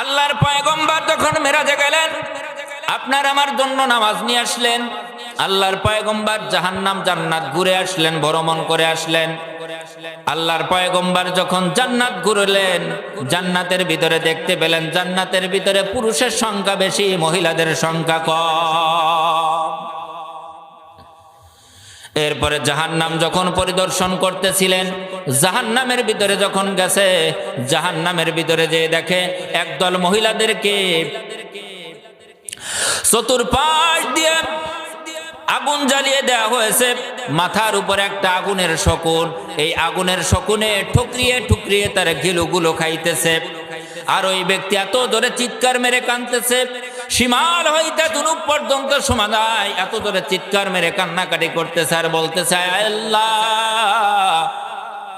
আল্লাহর পয়গম্বর যখন মেরাজে গেলেন, আপনার আমার জন্য নামাজ নিয়ে আসলেন। আল্লাহর পয়গম্বর জাহান্নাম জান্নাত ঘুরে আসলেন, ভ্রমণ করে আসলেন। আল্লাহর পয়গম্বর যখন জান্নাত ঘুরলেন, জান্নাতের ভিতরে দেখতে পেলেন, জান্নাতের ভিতরে পুরুষের সংখ্যা বেশি, মহিলাদের সংখ্যা কম। এরপরে জাহান্নাম যখন পরিদর্শন করতেছিলেন, জাহান্নামের ভিতরে যখন গেছে, জাহান্নামের ভিতরে যে দেখে একদল মহিলাদেরকে চতুর্পাশ দিয়ে আগুন জ্বালিয়ে দেওয়া হয়েছে। মাথার উপর একটা আগুনের শকুন, এই আগুনের শকুনে ঠুকরিয়ে ঠুকরিয়ে তার গিলুগুলো খাইতেছে। আর ওই ব্যক্তি এত জোরে চিৎকার মেরে কাঁদতেছে সীমার হইতে দুনুক পর্যন্ত সমাধায় এত জোরে চিৎকার মেরে কান্নাকাটি করতেছে আর বলতেছে "আয় আল্লাহ,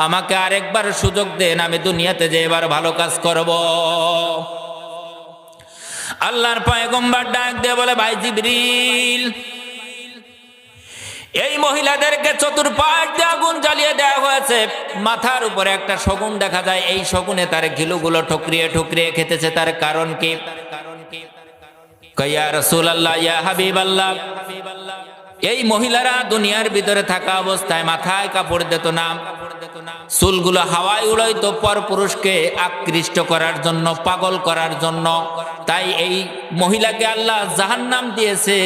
আমাকে আরেকবার সুযোগ দেন, আমি দুনিয়াতে যে এবার ভালো কাজ করব। আল্লাহর পয়গম্বর ডাক দিয়ে বলে, ভাই জিবরিল, এই মহিলাদেরকে চতুর্পাশ দিয়ে আগুন জ্বালিয়ে দেওয়া হয়েছে। মাথার উপরে একটা শগুন দেখা যায়। এই শগুনে তার ঘিলুগুলো ঠুকরিয়ে ঠুকরিয়ে খেতেছে। তার কারণ কি? কয়া রসুল আল্লাহ ইয়া হাবিব আল্লাহ এই মহিলারা দুনিয়ার ভিতরে থাকা অবস্থায় মাথায় কাপড় দিত না। চুলগুলো হাওয়ায় উড়াইতো পর পুরুষকে আকৃষ্ট করার জন্য, পাগল করার জন্য। তাই এই মহিলাকে আল্লাহ জাহান্নাম দিয়েছে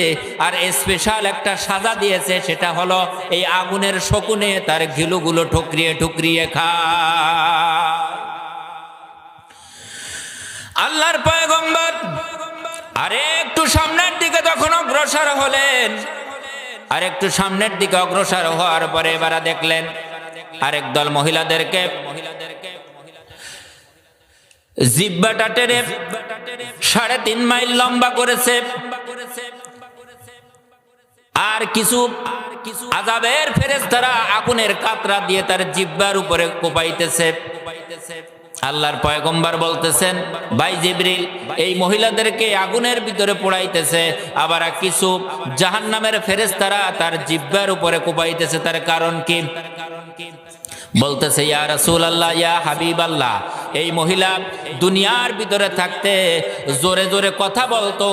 আর স্পেশাল একটা সাজা দিয়েছে, সেটা হলো এই আগুনের শকুনে তার ঘিলুগুলো ঠুকরিয়ে ঠুকরিয়ে খা আল্লাহর একটু সামনের দিকে যখন অগ্রসর হলেন আর একটু সামনের দিকে অগ্রসর হওয়ার পরে এবারে দেখলেন আরেক দল মহিলাদেরকে। জিব্বাটা টেনে সাড়ে তিন মাইল লম্বা করেছে। আর কিছু আজাবের ফেরেস্তারা আগুনের কাতরা দিয়ে তার জিব্বার উপরে কোপাইতেছে। আল্লাহর পয়গম্বর বলতেছেন, ভাই জিবরিল, এই মহিলাদেরকে আগুনের ভিতরে পোড়াইতেছে, আবার কিছু জাহান জাহান্নামের ফেরেস্তারা তার জিব্বার উপরে কোপাইতেছে। তার কারণ কি? বলতেছে, ইয়া রাসূল আল্লাহ ইয়া হাবিব আল্লাহ এই মহিলা দুনিয়ার ভিতরে থাকতে জোরে জোরে কথা বলতো,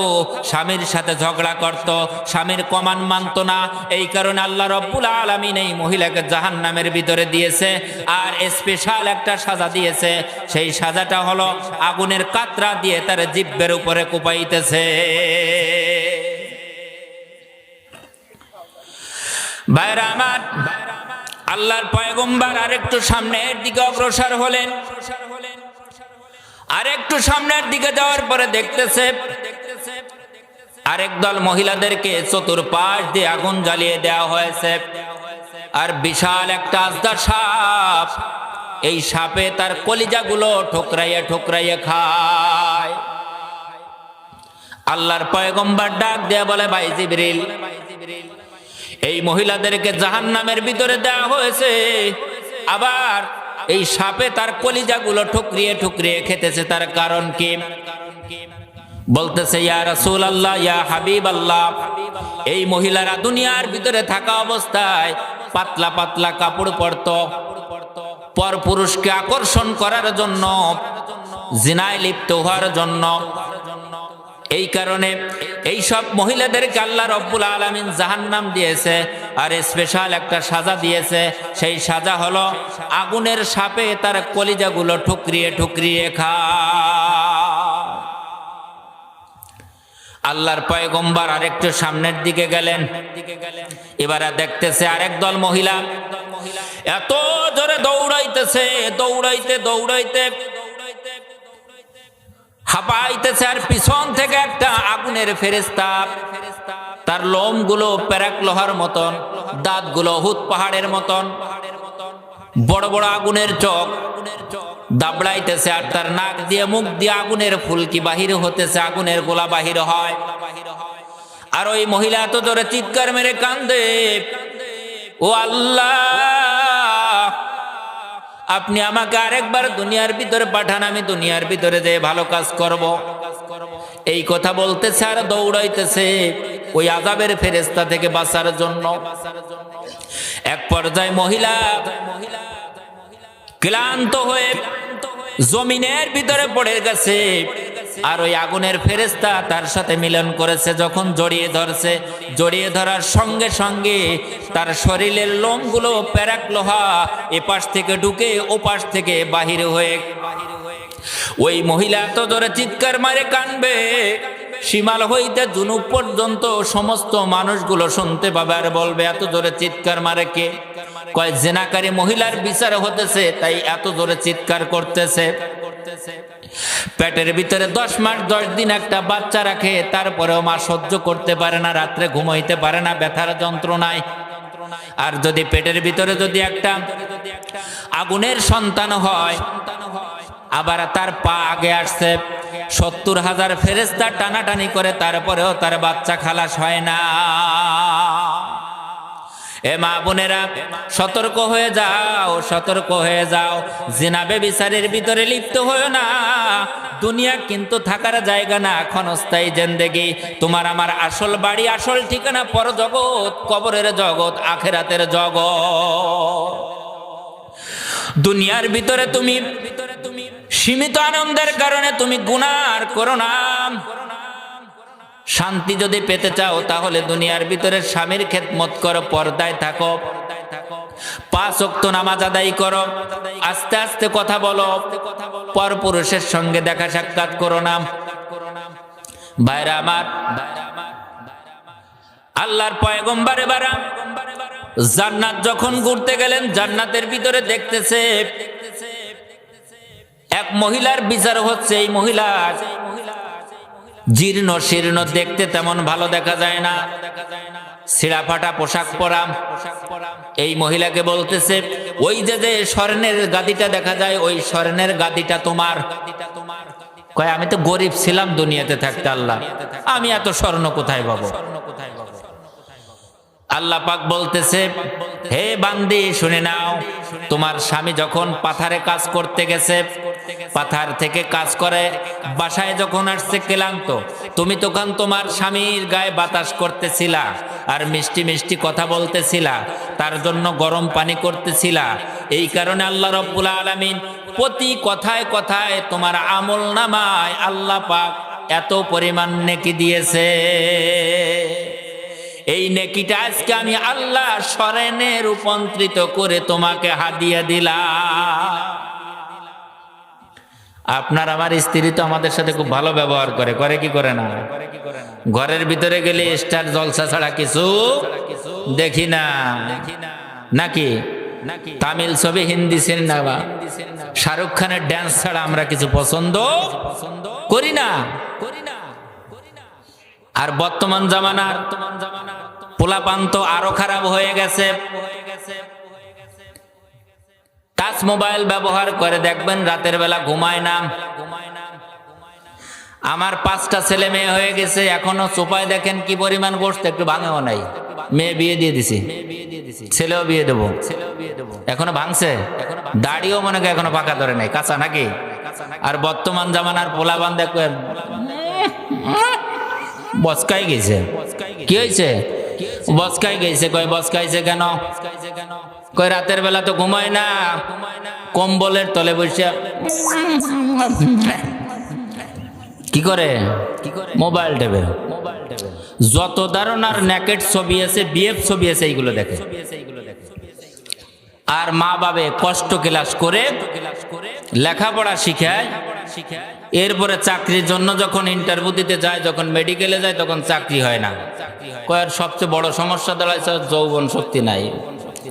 স্বামীর সাথে ঝগড়া করত, স্বামীর কমান মানত না। এই কারণে আল্লাহ রব্বুল আলামিন এই মহিলাকে জাহান্নামের ভিতরে দিয়েছে আর স্পেশাল একটা সাজা দিয়েছে। সেই সাজাটা হলো আগুনের কাতরা দিয়ে তার জিব্বের উপরে কোপাইতেছে। আল্লাহর পয়গম্বর আরেকটু সামনের দিকে অগ্রসর হলেন। আরেকটু সামনের দিকে যাওয়ার পরে দেখতেছে আরেক দল মহিলাদেরকে চতুর্পাশ দিয়ে আগুন জ্বালিয়ে দেওয়া হয়েছে। আর বিশাল একটা আস্তা সাপ, এই সাপে তার কলিজাগুলো ঠোকরাইয়া ঠোকরাইয়া খায়। আল্লাহর পয়গম্বর ডাক দেয়া বলে, ভাই জিবরিল, এই মহিলাদেরকে জাহান নামের ভিতরে দেওয়া হয়েছে। আবার এই সাপে তার কলিজাগুলো ঠুকরিয়ে ঠুকরিয়ে খেতেছে, তার কারণ কি? বলতেছে, ইয়া রাসূল আল্লাহ ইয়া হাবিব আল্লাহ এই মহিলারা দুনিয়ার ভিতরে থাকা অবস্থায় পাতলা পাতলা কাপড় পরত। পর পুরুষকে আকর্ষণ করার জন্য জিনায় লিপ্ত হওয়ার জন্য এই কারণে এই সব মহিলাদেরকে আল্লাহ রব্বুল আলমিন জাহান্নাম দিয়েছে আর স্পেশাল একটা সাজা দিয়েছে। সেই সাজা হলো আগুনের সাপে তার কলিজাগুলো ঠুকরিয়ে ঠুকরিয়ে খা আল্লাহর পয়গম্বর আরেকটু সামনের দিকে গেলেন। এবারে দেখতেছে আরেক দল মহিলা। এত জোরে দৌড়াইতেছে, দৌড়াইতে দৌড়াইতে হাঁপাইতেছে আর পিছন থেকে একটা আগুনের ফেরেস্তা তার লোমগুলো প্যারাক লোহার মতন, দাঁতগুলো হুত পাহাড়ের মতন। বড় বড় আগুনের চোখ দাবড়াইতেছে আর তার নাক দিয়ে মুখ দিয়ে আগুনের ফুলকি বাহির হতেছে, আগুনের গোলা বাহির হয়। আর ওই মহিলা এত জোরে চিৎকার মেরে কান্দে। ও আল্লাহ! আপনি আমাকে আরেকবার দুনিয়ার ভিতরে পাঠান, আমি দুনিয়ার ভিতরে যে ভালো কাজ করব। এই কথা বলতেছে আর দৌড়াইতেছে ওই আজাবের ফেরেস্তা থেকে বাঁচার জন্য এক পর্যায়ে মহিলা ক্লান্ত হয়ে জমিনের ভিতরে পড়ে গেছে আর ওই আগুনের ফেরেস্তা তার সাথে মিলন করেছে, যখন জড়িয়ে ধরছে। জড়িয়ে ধরার সঙ্গে সঙ্গে তার শরীরের লোমগুলো প্যারাক লোহা এপাশ থেকে ঢুকে ওপাশ থেকে বাহির হয়ে ওই মহিলা এত জোরে চিৎকার মারে, কানবে। সীমাল হইতে জুনুব পর্যন্ত সমস্ত মানুষগুলো শুনতে পাবে আর বলবে, এত জোরে চিৎকার মারে কে? কয়, জেনাকারী মহিলার বিচার হতেছে, তাই এত জোরে চিৎকার করতেছে। পেটের ভিতরে দশ মাস, দশ দিন একটা বাচ্চা রাখে, তারপরেও মা সহ্য করতে পারে না, রাত্রে ঘুমাইতে পারে না, ব্যথার যন্ত্রণায়। আর যদি পেটের ভিতরে যদি একটা আগুনের সন্তান হয়, আবার তার পা আগে আসছে, সত্তর হাজার ফেরেস্তা টানাটানি করে, তারপরেও তার বাচ্চা খালাস হয় না। এ মা বোনেরা, সতর্ক হয়ে যাও, সতর্ক হয়ে যাও। জিনাবে বিচারের ভিতরে লিপ্ত হয়েও না। দুনিয়া কিন্তু থাকার জায়গা না, ক্ষণস্থায়ী জেন্দেগি। তোমার আমার আসল বাড়ি, আসল ঠিকানা পর জগৎ কবরের জগৎ, আখেরাতের জগৎ। দুনিয়ার ভিতরে তুমি সীমিত আনন্দের কারণে তুমি গুনার করো না। শান্তি যদি পেতে চাও, তাহলে দুনিয়ার ভিতরে স্বামীর খেদমত করো, পর্দায় থাকো। জান্নাত যখন ঘুরতে গেলেন, জান্নাতের ভিতরে দেখতেছে, এক মহিলার বিচার হচ্ছে, এই মহিলা জীর্ণ শীর্ণ দেখতে তেমন ভালো দেখা যায় না। ছিঁড়া ফাটা পোশাক পরা এই মহিলাকে বলতেছে, ওই যে যে স্বর্ণের গাদিটা দেখা যায়, ওই স্বর্ণের গাদিটা তোমার। কয়, আমি তো গরিব ছিলাম দুনিয়াতে থাকতে আল্লাহ। আমি এত স্বর্ণ কোথায় পাবো? আল্লাহ পাক বলতেছে, হে বান্দি, শুনে নাও। তোমার স্বামী যখন পাথারে কাজ করতে গেছে, পাথার থেকে কাজ করে, বাসায় যখন আসছে ক্লান্ত, তুমি তখন তোমার স্বামীর গায়ে বাতাস করতেছিলা আর মিষ্টি মিষ্টি কথা বলতেছিলা, তার জন্য গরম পানি করতেছিলা। এই কারণে আল্লাহ রব্বুল আলামিন প্রতি কথায় কথায় তোমার আমল নামায় আল্লাহ পাক এত পরিমাণ নেকি দিয়েছে। এই নেকিটা আজকে আমি আল্লাহ স্মরণে রূপান্তরিত করে তোমাকে হাদিয়া দিলাম। আপনার আমার স্ত্রী তো আমাদের সাথে খুব ভালো ব্যবহার করে করে কি করে না? ঘরের ভিতরে গেলে স্টার জলসা ছাড়া কিছু দেখি না। নাকি? তামিল ছবি, হিন্দি সিনেমা। শাহরুখ খানের ড্যান্স ছাড়া আমরা কিছু পছন্দ করি না করি না। আর বর্তমান জামানার পোলাপান তো আরও খারাপ হয়ে গেছে। টাচ মোবাইল ব্যবহার করে দেখবেন রাতের বেলা ঘুমায় না। আমার পাঁচটা ছেলে মেয়ে হয়ে গেছে, এখনও চোপায় দেখেন কি পরিমাণ গোষ্ঠ একটু ভাঙেও নাই। মেয়ে বিয়ে দিয়ে দিছি। ছেলেও বিয়ে দেবো। এখনও ভাঙছে? দাড়িও মনে করে এখনও পাকা ধরে নাই, কাঁচা নাকি? আর বর্তমান জামানার পোলাবান দেখবেন, বসকাই গেছে। কি হয়েছে? বসকাই গেছে, কয় বসকাইছে কেন? কয় রাতের বেলা তো ঘুমায় না। কম্বলের তলে বসে কি করে? মোবাইল টেবে যত ধারণার নেকেট ছবি আছে, বিএফ ছবি আছে, এইগুলো দেখে। আর মা বাবে কষ্ট ক্লাস করে লেখাপড়া শিখায়। এরপরে চাকরির জন্য যখন ইন্টারভিউ দিতে যায়, যখন মেডিকেলে যায়, তখন চাকরি হয় না। কয়ের সবচেয়ে বড় সমস্যা দাঁড়াইছে যৌবন শক্তি নাই।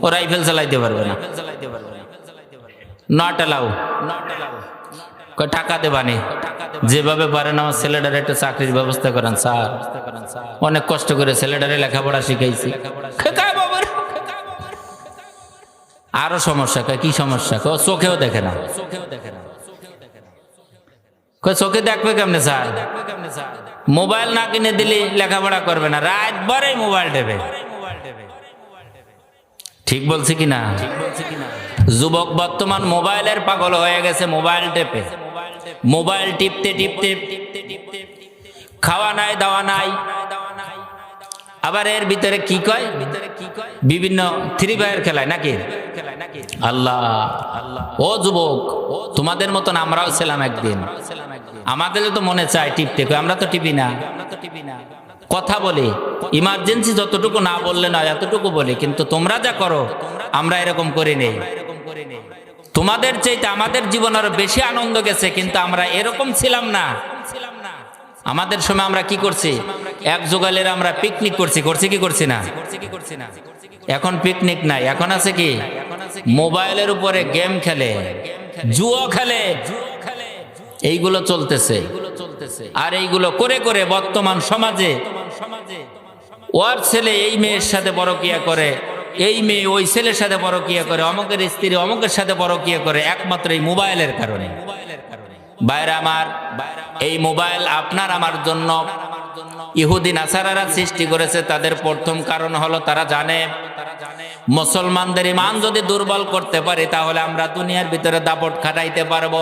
ও রাইফেল চালাইতে পারবে না। নট অ্যালাউ টাকা দেবানি যেভাবে পারেন আমার ছেলেটার একটা চাকরির ব্যবস্থা করেন, স্যার। অনেক কষ্ট করে ছেলেটারে লেখাপড়া শিখাইছি। আরও সমস্যা কি সমস্যা? কয় ও চোখেও দেখে না। চোখে দেখবে কেমনে স্যার? মোবাইল না কিনে দিলে লেখাপড়া করবে না, রাত বারে মোবাইল দেবে ঠিক বলছি কি না? যুবক বর্তমান মোবাইলের পাগল হয়ে গেছে মোবাইল টেপে। মোবাইল টিপতে টিপতে, খাওয়া নাই, দাওয়া নাই আবার এর ভিতরে কি কয়? বিভিন্ন থ্রি ফায়ার খেলায় নাকি? আল্লাহ, ও যুবক, তোমাদের মতন আমরাও ছিলাম একদিন। আমাদের তো মনে চায় টিপতে আমরা তো টিপি না। কথা বলি ইমার্জেন্সি যতটুকু না বললে না এতটুকু বলি, কিন্তু তোমরা যা করো, আমরা এরকম করি নেই। তোমাদের চাইতে আমাদের জীবন আরও বেশি আনন্দ গেছে, কিন্তু আমরা এরকম ছিলাম না। আমাদের সময় আমরা কি করছি? এক যোগালের আমরা পিকনিক করছি। করছি কি করছি না? এখন পিকনিক নাই। এখন আছে কি? মোবাইলের উপরে গেম খেলে, জুয়ো খেলে। এইগুলো চলতেছে। আর এইগুলো করে করে বর্তমান সমাজে ওর ছেলে এই মেয়ের সাথে পরকিয়া করে, এই মেয়ে ওই ছেলের সাথে পরকিয়া করে, অমকের স্ত্রী অমকের সাথে পরকিয়া করে, একমাত্র এই মোবাইলের কারণে। বাইরে আমার, এই মোবাইল আপনার আমার জন্য। ইহুদি নাসারারা সৃষ্টি করেছে, তাদের প্রথম কারণ হলো তারা জানে, মুসলমানদের ইমান যদি দুর্বল করতে পারে, তাহলে আমরা দুনিয়ার ভিতরে দাপট খাটাইতে পারব।